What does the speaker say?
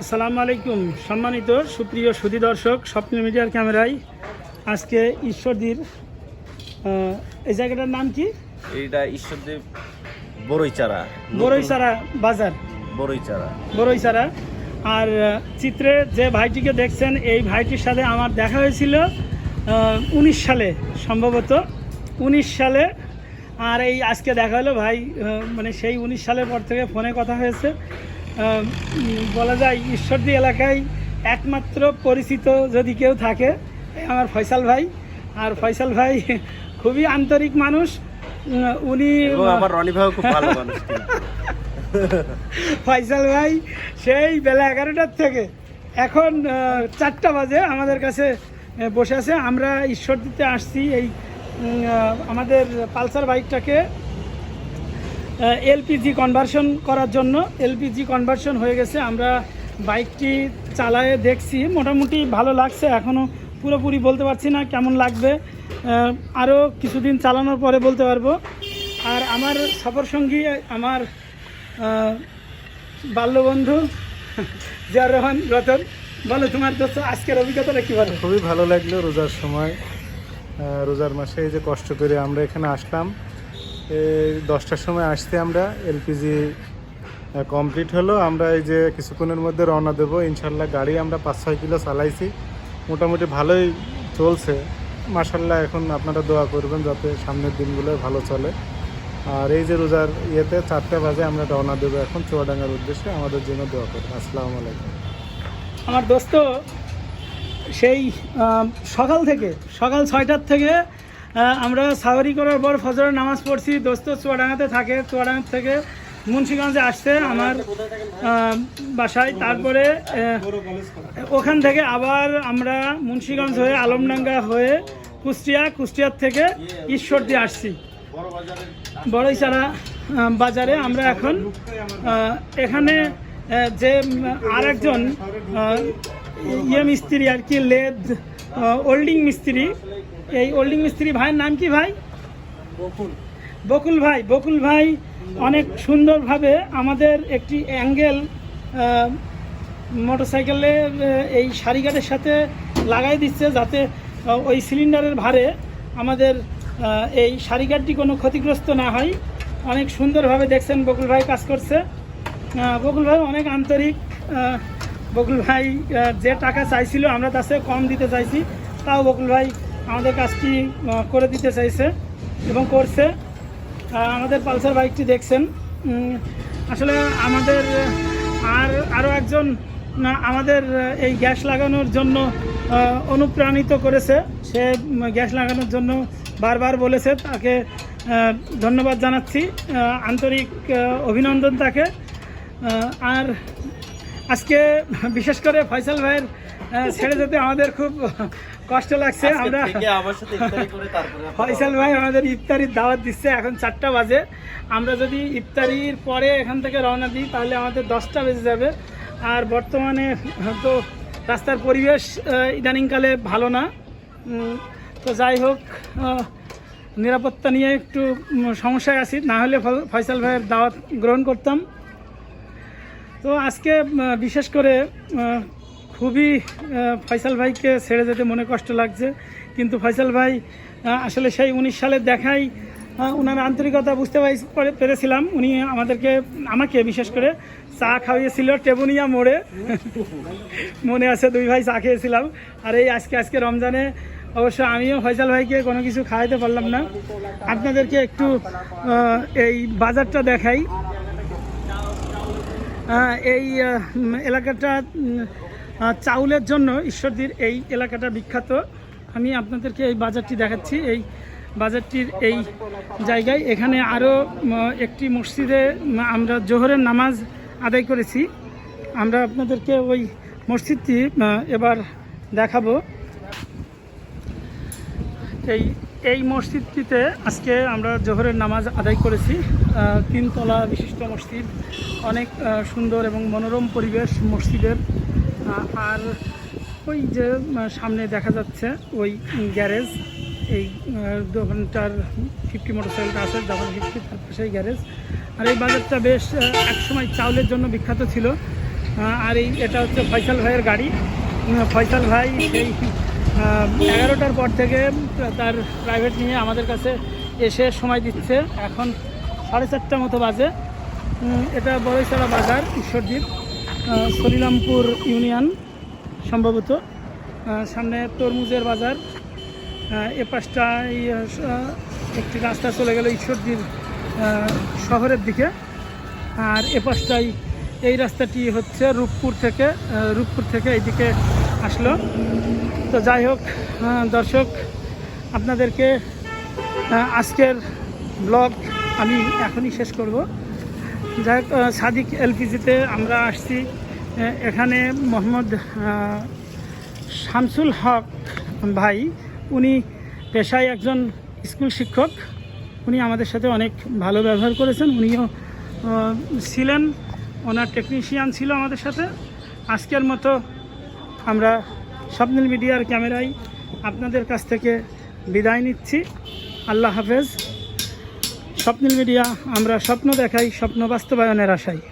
আসসালামু আলাইকুম সম্মানিত সুপ্রিয় সুধী দর্শক স্বপ্ন মিডিয়ার ক্যামেরায় আজকে ঈশ্বরদীর এই জায়গাটার নাম কি? এইটা ঈশ্বরদেব বড়ইচারা বড়ইসারা বাজার। বড়ইচারা। বড়ইসারা আর চিত্রে যে ভাইটিকে দেখছেন এই ভাইটির সাথে আমার দেখা হয়েছিল উনিশ সালে সম্ভবত উনিশ সালে আর এই আজকে দেখা হলো ভাই মানে সেই উনিশ সালের পর থেকে ফোনে কথা হয়েছে। বলা যায় ঈশ্বরদী এলাকায় একমাত্র পরিচিত যদি কেউ থাকে আমার ফয়সাল ভাই। আর ফয়সাল ভাই খুবই আন্তরিক মানুষ। উনি আমার রনি ভাই খুব ভালো মানুষ ফয়সাল ভাই সেই বেলা এগারোটার থেকে এখন চারটা বাজে আমাদের কাছে বসে আছে। আমরা ঈশ্বর দিতে আসছি এই আমাদের পালসার বাইকটাকে এলপিজি কনভার্সন করার জন্য, এলপিজি কনভার্সন হয়ে গেছে। আমরা বাইকটি চালায়ে দেখছি, মোটামুটি ভালো লাগছে। এখনও পুরোপুরি বলতে পারছি না কেমন লাগবে। আরও কিছুদিন চালানোর পরে বলতে পারব। আর আমার সফর সঙ্গী, আমার বাল্যবন্ধু জিয়ার রহমান রতন। বলো, তোমার দোস্ত আজকের অভিজ্ঞতাটা কী বলো? খুবই ভালো লাগল রোজার সময়। রোজার মাসে এই যে কষ্ট করে আমরা এখানে আসলাম। এই দশটার সময় আসতে আমরা এলপিজি কমপ্লিট হলো। আমরা এই যে কিছুক্ষণের মধ্যে রওনা দেবো। ইনশাল্লাহ গাড়ি আমরা পাঁচ ছয় কিলো চালাইছি। মোটামুটি ভালোই চলছে। মাসাল্লাহ এখন আপনারা দোয়া করবেন যাতে সামনের দিনগুলো ভালো চলে। আর এই যে রোজার ইয়েতে চারটে বাজে আমরা রওনা দেবো এখন। চুয়াডাঙ্গার উদ্দেশ্যে আমাদের জন্য দোয়া করবেন। আসসালামু আলাইকুম। আমার দোস্ত সেই সকাল থেকে, সকাল ছয়টার থেকে আমরা সাওয়ারি করার পর ফজরের নামাজ পড়ছি। দোস্ত চুয়াডাঙ্গাতে থাকে, চুয়াডাঙ্গা থেকে মুন্সিগঞ্জে আসছে আমার বাসায়। তারপরে ওখান থেকে আবার আমরা মুন্সিগঞ্জ হয়ে আলমডাঙ্গা হয়ে কুষ্টিয়া, কুষ্টিয়ার থেকে ঈশ্বরদী আসছি। বড়ইচারা বাজারে আমরা এখন এখানে যে আর একজন ইয়ে মিস্ত্রি আর কি লেদ ওল্ডিং মিস্ত্রি। এই ওল্ডিং মিস্ত্রি ভাইয়ের নাম কি ভাই? বকুল। বকুল ভাই বকুল ভাই অনেক সুন্দরভাবে আমাদের একটি অ্যাঙ্গেল মোটরসাইকেলের আহ, এই সারিঘাটের সাথে লাগাই দিচ্ছে যাতে ওই সিলিন্ডারের ভারে আমাদের এই সারিঘাটটি কোনো ক্ষতিগ্রস্ত না হয়। অনেক সুন্দরভাবে দেখছেন বকুল ভাই কাজ করছে। বকুল ভাই অনেক আন্তরিক বকুল ভাই যে টাকা চাইছিল আমরা তার কম দিতে চাইছি, তাও বকুল ভাই আমাদের কাজটি করে দিতে চাইছে এবং করছে। আমাদের পালসার বাইকটি দেখছেন। আসলে আমাদের, আর আরও একজন আমাদের, এই গ্যাস লাগানোর জন্য অনুপ্রাণিত করেছে। সে গ্যাস লাগানোর জন্য বারবার বলেছে, তাকে ধন্যবাদ জানাচ্ছি। আন্তরিক অভিনন্দন তাকে। আর আজকে বিশেষ করে ফয়সাল ভাইয়ের ছেড়ে যেতে আমাদের খুব কষ্ট লাগছে। আমরা ফয়সাল ভাই আমাদের ইফতারির দাওয়াত দিচ্ছে এখন চারটা বাজে। আমরা যদি ইফতারির পরে এখান থেকে রওনা দিই তাহলে আমাদের দশটা বেজে যাবে। আর বর্তমানে তো রাস্তার পরিবেশ ইদানিংকালে ভালো না। তো যাই হোক নিরাপত্তা নিয়ে একটু সমস্যায় আছি। না হলে ফয়সাল ভাইয়ের দাওয়াত গ্রহণ করতাম। তো আজকে বিশেষ করে খুবই ফয়সাল ভাইকে ছেড়ে যেতে মনে কষ্ট লাগছে। কিন্তু ফয়সাল ভাই আসলে সেই উনিশ সালে দেখাই ওনার আন্তরিকতা বুঝতে পেরেছিলাম। উনি আমাদেরকে, আমাকে বিশেষ করে চা খাওয়িয়েছিল টেবুনিয়া মোড়ে। মনে আছে, দুই ভাই চা খেয়েছিলাম। আর এই আজকে আজকে রমজানে অবশ্য আমিও ফয়সাল ভাইকে কোনো কিছু খাওয়াইতে পারলাম না। আপনাদেরকে একটু এই বাজারটা দেখাই। এই এলাকাটা চাউলের জন্য ঈশ্বরদীর এই এলাকাটা বিখ্যাত। আমি আপনাদেরকে এই বাজারটি দেখাচ্ছি। এই বাজারটির এই জায়গায় এখানে আরও একটি মসজিদে আমরা জোহরের নামাজ আদায় করেছি। আমরা আপনাদেরকে ওই মসজিদটি এবার দেখাবো। এই এই মসজিদটিতে আজকে আমরা জোহরের নামাজ আদায় করেছি। তিনতলা বিশিষ্ট মসজিদ, অনেক সুন্দর এবং মনোরম পরিবেশ মসজিদের। আর ওই যে সামনে দেখা যাচ্ছে ওই গ্যারেজ, এই দোকানটার ফিফটি মোটরসাইকেলটা আছে যখন ফিফটি তার পাশেই গ্যারেজ। আর এই বাজারটা বেশ একসময় চাউলের জন্য বিখ্যাত ছিল। আর এই, এটা হচ্ছে ফয়সাল ভাইয়ের গাড়ি। ফয়সাল ভাই সেই এগারোটার পর থেকে তার প্রাইভেট নিয়ে আমাদের কাছে এসে সময় দিচ্ছে। এখন সাড়ে চারটা মতো বাজে। এটা বড়ইছড়া বাজার ঈশ্বরদীপ আহ, সলিলামপুর ইউনিয়ন সম্ভবত। সামনে তরমুজের বাজার। এ পাশটায় একটি রাস্তা চলে গেল ঈশ্বরদীর শহরের দিকে। আর এ পাশটায় এই রাস্তাটি হচ্ছে রূপপুর থেকে রূপপুর থেকে এইদিকে আসলো। তো যাই হোক দর্শক, আপনাদেরকে আজকের ব্লগ আমি এখনই শেষ করব। যাই হোক সাদিক এলপিজিতে আমরা আসছি। এখানে মোহাম্মদ শামসুল হক ভাই, উনি পেশায় একজন স্কুল শিক্ষক। উনি আমাদের সাথে অনেক ভালো ব্যবহার করেছেন। উনিও ছিলেন। ওনার টেকনিশিয়ান ছিল আমাদের সাথে। আজকের মতো আমরা স্বপ্নিল মিডিয়ার ক্যামেরায় আপনাদের কাছ থেকে বিদায় নিচ্ছি। আল্লাহ হাফেজ। স্বপ্নিল মিডিয়া, আমরা স্বপ্ন দেখাই, স্বপ্ন বাস্তবায়নের আশায়।